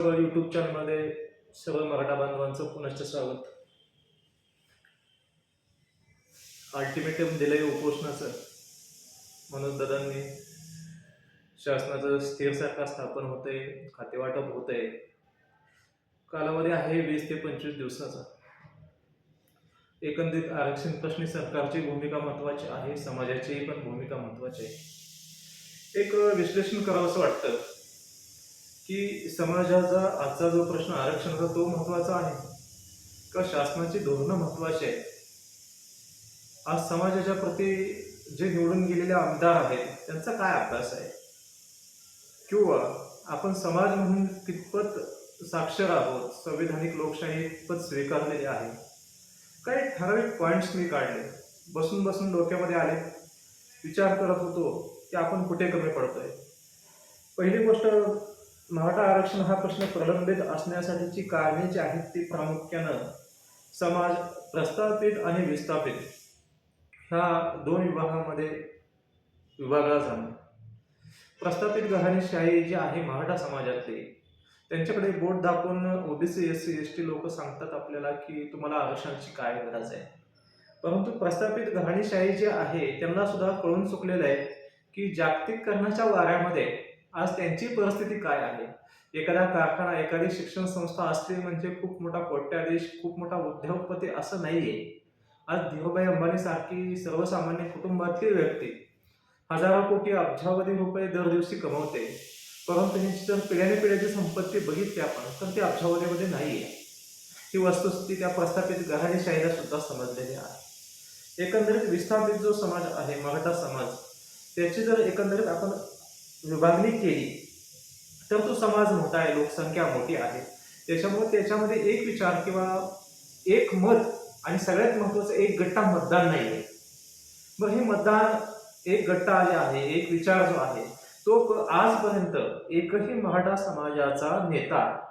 YouTube चॅनलमध्ये सर्व मराठा बांधवांचं पुनश्च स्वागत. अल्टिमेटम दिलंय उपोषणाचं. मनोज दादांनी शासनाचं स्थिर सरकार स्थापन होतंय खातेवाटप होतंय. कालावधी आहे वीस ते पंचवीस दिवसाचा. एकंदरीत आरक्षण प्रश्नी सरकारची भूमिका महत्वाची आहे समाजाचीही पण भूमिका महत्वाची आहे. एक विश्लेषण करावंसं वाटतं. की समाजाचा आजचा जो प्रश्न आरक्षणाचा तो महत्त्वाचा आहे का शासनाची धोरणं महत्वाची आहेत? आज समाजाच्या प्रती जे निवडून गेलेले आमदार आहेत त्यांचा काय अभ्यास आहे? किंवा आपण समाज म्हणून कितपत साक्षर आहोत? संविधानिक लोकशाही कितपत स्वीकारलेली आहे? काही ठराविक पॉईंट्स मी काढले. बसून बसून डोक्यामध्ये आले. विचार करत होतो की आपण कुठे कमी पडतोय? पहिली गोष्ट मराठा आरक्षण हा प्रश्न प्रलंबित असण्यासाठीची कारणे जी आहेत ती प्रामुख्यानं समाज प्रस्थापित आणि विस्थापित. ह्या दोन विभागामध्ये विभागला जाणं. प्रस्थापित घराणेशाही जी आहे मराठा समाजातली त्यांच्याकडे बोट दाखवून OBC S C S T लोक सांगतात आपल्याला की तुम्हाला आरक्षणाची काय गरज आहे. परंतु प्रस्थापित घराणेशाही जी आहे त्यांना सुद्धा कळून चुकलेलं आहे की जागतिककरणाच्या वाऱ्यामध्ये आज त्यांची परिस्थिती काय आहे? एखादा कारखाना एखादी शिक्षण संस्था असते म्हणजे खूप मोठा कोट्याधीश खूप मोठा उद्योगपती असं नाहीये. आज धीरूभाई अंबानी सारखी सर्वसामान्य कुटुंबातली व्यक्ती हजारो कोटी अब्जावधी रुपये दर दिवशी कमवते. परंतु त्यांची जर पिढ्याने पिढ्याची संपत्ती बघितली आपण तर ती अब्जावधीमध्ये नाही आहे ही वस्तुस्थिती त्या प्रस्थापित घराणेशाहीला सुद्धा समजलेली आहे. एकंदरीत विस्थापित जो समाज आहे मराठा समाज त्याची जर एकंदरीत आपण विभागणी केली. तर तो समाज मोठा आहे लोकसंख्या मोठी आहे. त्याच्यामुळे त्याच्यामध्ये एक विचार किंवा एक मत आणि सगळ्यात महत्वाचं एक गट्टा मतदान नाही आहे. मग हे मतदान एक गट्टा जे आहे एक विचार जो आहे तो प- आजपर्यंत एकही मराठा समाजाचा नेता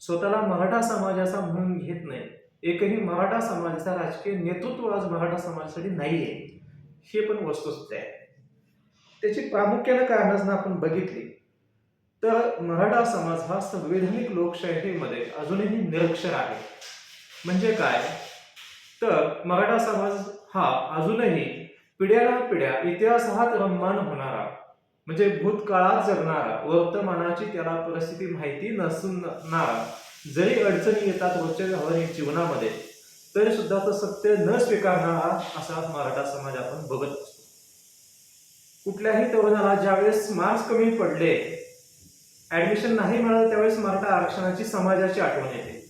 स्वतःला मराठा समाजाचा म्हणून घेत नाही. एकही मराठा समाजाचा राजकीय नेतृत्व आज मराठा समाजासाठी नाही आहे हे पण वस्तुस्थिती आहे. त्याची प्रामुख्यानं कारणं आपण बघितली तर मराठा समाज हा संवैधानिक लोकशाहीमध्ये अजूनही निरक्षर आहे. म्हणजे काय? तर मराठा समाज हा अजूनही पिढ्याला पिढ्या इतिहासात रममान होणारा म्हणजे भूतकाळात जगणारा वर्तमानाची त्याला परिस्थिती माहिती नसणारा जरी अडचणी येतात रोजच्या व्यावहारिक जीवनामध्ये तरी सुद्धा तो सत्य न स्वीकारणारा असा मराठा समाज आपण बघत असतो. कुठल्याही तरुणाला ज्यावेळेस मार्क्स कमी पडले ऍडमिशन नाही मिळालं त्यावेळेस मराठा आरक्षणाची समाजाची आठवण येते.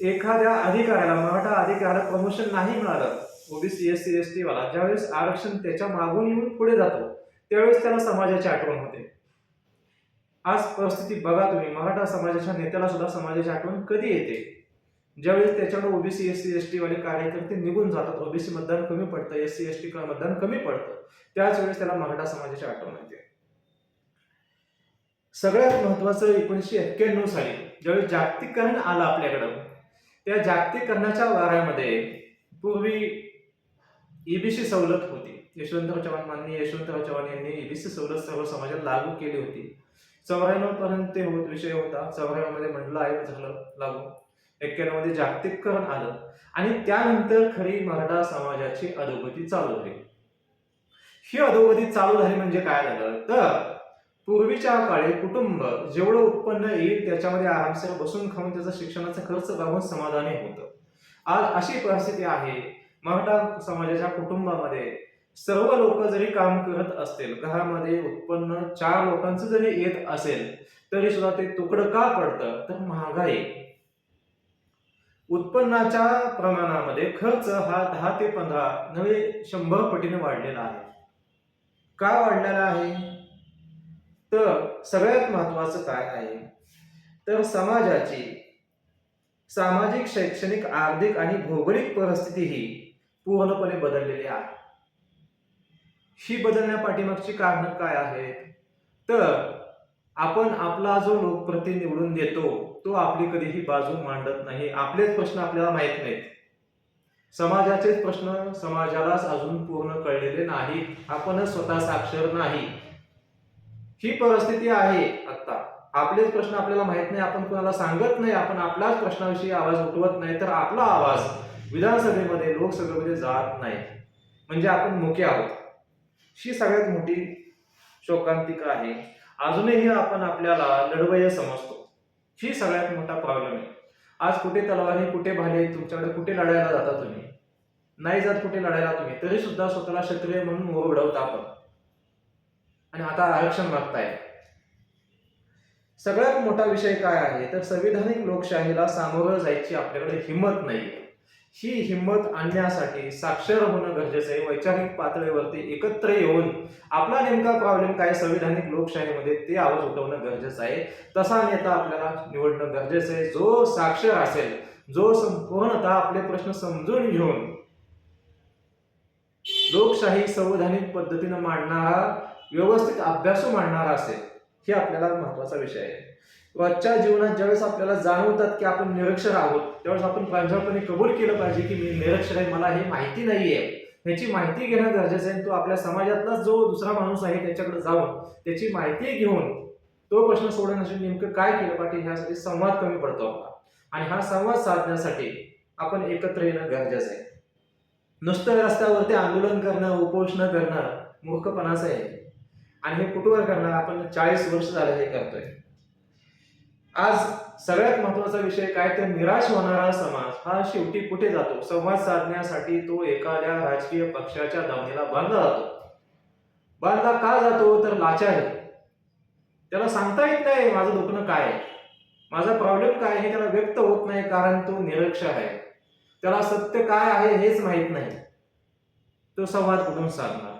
एखाद्या अधिकाऱ्याला मराठा अधिकाऱ्याला प्रमोशन नाही मिळालं OBC S C S T वाला ज्यावेळेस आरक्षण त्याच्या मागून येऊन पुढे जातो त्यावेळेस त्याला समाजाची आठवण होते. आज परिस्थिती बघा तुम्ही मराठा समाजाच्या नेत्याला सुद्धा समाजाची आठवण कधी येते? ज्यावेळेस त्याच्याकडे OBC S C S T वाले कार्यकर्ते निघून जातात ओबीसी मतदान कमी पडतं एस सी एस टी मतदान कमी पडतं त्याच वेळेस त्याला मराठा समाजाची आठवण येते. सगळ्यात महत्वाचं एकोणीसशे एक्क्याण्णव साली ज्यावेळी जागतिकरण आलं आपल्याकडं त्या जागतिकरणाच्या वाऱ्यामध्ये पूर्वी ईबीसी सवलत होती. यशवंतराव चव्हाण माननीय यशवंतराव चव्हाण यांनी ईबीसी सवलत सर्व समाजात लागू केली होती. चौऱ्याण्णव पर्यंत ते होत विषय होता. चौऱ्याण्णवमध्ये मंडळ आयोग झालं लागू. एक्क्याण्णवमध्ये जागतिककरण आलं. आणि त्यानंतर खरी मराठा समाजाची अधोगती चालू झाली. ही अधोगती चालू झाली म्हणजे काय झालं? तर पूर्वीच्या काळी कुटुंब जेवढं उत्पन्न येईल त्याच्यामध्ये आरामसे बसून खाऊन त्याचा शिक्षणाचा खर्च बघून समाधानी होतं. आज अशी परिस्थिती आहे मराठा समाजाच्या कुटुंबामध्ये सर्व लोक जरी काम करत असतील घरामध्ये उत्पन्न चार लोकांचं जरी येत असेल तरी सुद्धा ते तुकडं का पडतं? तर महागाई. उत्पन्नाच्या प्रमाणामध्ये खर्च हा दहा ते पंधरा नव्हे शंभर पटीने वाढलेला आहे. का वाढलेला आहे? तर सगळ्यात महत्वाचं काय आहे? तर समाजाची सामाजिक शैक्षणिक आर्थिक आणि भौगोलिक परिस्थिती ही पूर्णपणे बदललेली आहे. ही बदलण्या पाठीमागची कारणं काय आहेत? तर आपण आपला जो लोकप्रती निवडून देतो तो आपली कधीही बाजू मांडत नाही. आपलेच प्रश्न आपल्याला माहीत नाहीत. समाजाचेच प्रश्न समाजालाच अजून पूर्ण कळलेले नाहीत आपणच स्वतः साक्षर नाही. ही परिस्थिती आहे आता आपलेच प्रश्न आपल्याला माहीत नाही. आपण कोणाला सांगत नाही. आपण आपल्याच प्रश्नाविषयी आवाज उठवत नाही तर आपला आवाज विधानसभेमध्ये लोकसभेमध्ये जात नाही. म्हणजे आपण मुके आहोत. ही सगळ्यात मोठी शोकांतिका आहे. अजूनही आपण आपल्याला लढवय्य समजतो. ही सगळ्यात मोठा प्रॉब्लेम आहे. आज कुठे तलवारी कुठे भाले तुमच्याकडे कुठे लढायला जाता तुम्ही? नाही जात कुठे लढायला तुम्ही तरी सुद्धा स्वतःला क्षत्रिय म्हणून ओरडवता आपण. आणि आता आरक्षण मागताय. सगळ्यात मोठा विषय काय आहे? तर संविधानिक लोकशाहीला सामोरं जायची आपल्याकडे हिंमत नाही ही हिंमत आणण्यासाठी साक्षर होणं गरजेचं आहे. वैचारिक पातळीवरती एकत्र येऊन आपला नेमका प्रॉब्लेम काय संविधानिक लोकशाहीमध्ये ते आवाज उठवणं गरजेचं आहे. तसा नेता आपल्याला निवडणं गरजेचं आहे. जो साक्षर असेल जो संपूर्णतः आपले प्रश्न समजून घेऊन लोकशाही संवैधानिक पद्धतीनं मांडणारा व्यवस्थित अभ्यासू मांडणारा असेल हे आपल्याला महत्त्वाचा विषय आहे. रोजच्या जीवनात ज्यावेळेस आपल्याला जाणवतात की आपण निरक्षर आहोत त्यावेळेस आपण प्रांजळपणे कबूल केलं पाहिजे की मी निरक्षर आहे मला हे माहिती नाही आहे ह्याची माहिती घेणं गरजेचं आहे. तो आपल्या समाजातला जो दुसरा माणूस आहे त्याच्याकडे जाऊन त्याची माहिती घेऊन तो प्रश्न सोडवण्यासाठी नेमकं काय केलं पाहिजे ह्यासाठी संवाद कमी पडतो आपला. आणि हा संवाद साधण्यासाठी आपण एकत्र येणं गरजेचं आहे. नुसतं रस्त्यावरती आंदोलन करणं उपोषण करणं मूर्खपणाचं आहे. आणि हे कुठवर करणं आपण चाळीस वर्ष झालं हे करतोय. आज सगळ्यात महत्त्वाचा विषय काय तर निराश होणारा समाज हा शेवटी कुठे जातो? संवाद साधण्यासाठी तो एखाद्या राजकीय पक्षाच्या दावणीला बांधला जातो. बांधला का जातो? तर लाचार आहे. त्याला सांगता येत नाही माझं दुखणं काय आहे. माझा प्रॉब्लेम काय आहे हे त्याला व्यक्त होत नाही कारण तो निरक्ष आहे. त्याला सत्य काय आहे हेच माहीत नाही. तो संवाद कुठून साधणार?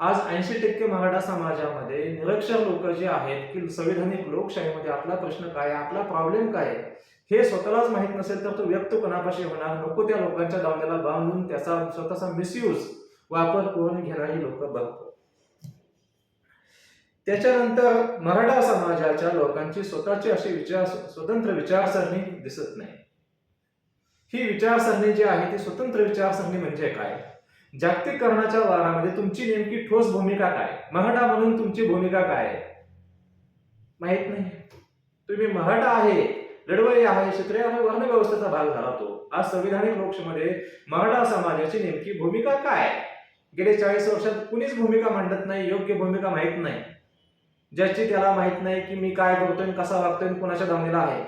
आज ऐंशी टक्के मराठा समाजामध्ये निरक्षर लोक जे आहेत की संविधानिक लोकशाहीमध्ये आपला प्रश्न काय आहे आपला प्रॉब्लेम काय आहे हे स्वतःलाच माहीत नसेल तर तो व्यक्त कोणापाशी होणार. नको त्या लोकांच्या दावण्याला बांधून त्याचा स्वतःचा मिसयूज वापर करून घेणारी लोक बघतो. त्याच्यानंतर मराठा समाजाच्या लोकांची स्वतःची अशी विचार स्वतंत्र विचारसरणी दिसत नाही. ही विचारसरणी जी आहे ती स्वतंत्र विचारसरणी म्हणजे काय? जागतिकरणाच्या वारामध्ये तुमची नेमकी ठोस भूमिका काय? मराठा म्हणून तुमची भूमिका काय? आहे माहीत नाही. तुम्ही मराठा आहे लढवई आहे क्षत्रिय आहे वर्ण व्यवस्थेचा भाग झाला तो आज संविधानिक लोकशाहीमध्ये मराठा समाजाची नेमकी भूमिका काय? गेले चाळीस वर्षात कुणीच भूमिका मांडत नाही योग्य भूमिका माहीत नाही. ज्याची त्याला माहीत नाही की मी काय करतोय कसा वागतोय कुणाच्या दावणीला आहे.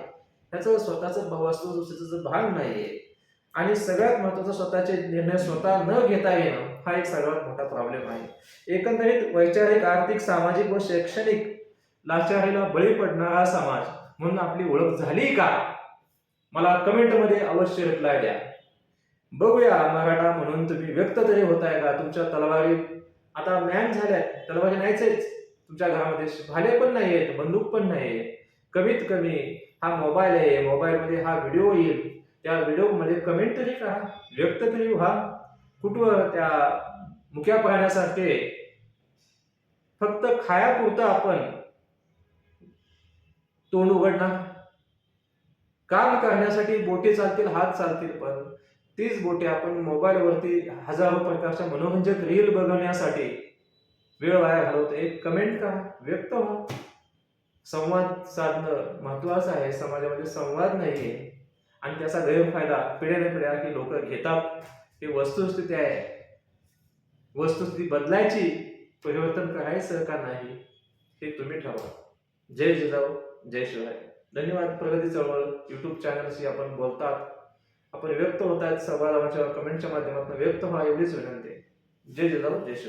त्याचं स्वतःच वस्तुस्थितीचं भान नाहीये आणि सगळ्यात महत्वाचं स्वतःचे निर्णय स्वतः न घेता येणं हा एक सर्वात मोठा प्रॉब्लेम आहे. एकंदरीत वैचारिक आर्थिक सामाजिक व शैक्षणिक लाचारीला बळी पडणारा समाज म्हणून आपली ओळख झाली का? मला कमेंटमध्ये अवश्य रिप्लाय द्या. बघूया मराठा म्हणून तुम्ही व्यक्त तरी होताय का? तुमच्या तलवारी आता मॅन झाल्या तलवारी नाहीच तुमच्या घरामध्ये भाले पण नाही आहेत बंदूक पण नाही कमीत कमी हा मोबाईल आहे. मोबाईलमध्ये हा व्हिडिओ येईल. त्या व्हिडिओमध्ये कमेंट तरी करा व्यक्त तरी व्हा. कुठवर त्या मुक्या पाहण्यासारखे फक्त खायापुरतं आपण तोंड उघडणार? काम करण्यासाठी बोटे चालतील हात चालतील पण तीच बोटे आपण मोबाईलवरती हजारो प्रकारच्या मनोरंजक रील बघण्यासाठी वेळ वाया घालवतो. एक कमेंट करा व्यक्त व्हा. संवाद साधणं महत्वाचं आहे. समाजामध्ये संवाद नाही आहे आणि त्याचा गैरफायदा पिढ्याने पिढ्या की लोक घेतात. ही वस्तुस्थिती आहे. वस्तुस्थिती बदलायची परिवर्तन करायचं का नाही हे तुम्ही ठरवा. जय जिजाऊ जय शिवाय. धन्यवाद. प्रगती चळवळ यूट्यूब चॅनलशी आपण बोलतात. आपण व्यक्त होत आहेत. संवादाच्या कमेंटच्या माध्यमातून व्यक्त व्हा एवढीच विनंती. जय जिजाऊ जय शिवाय.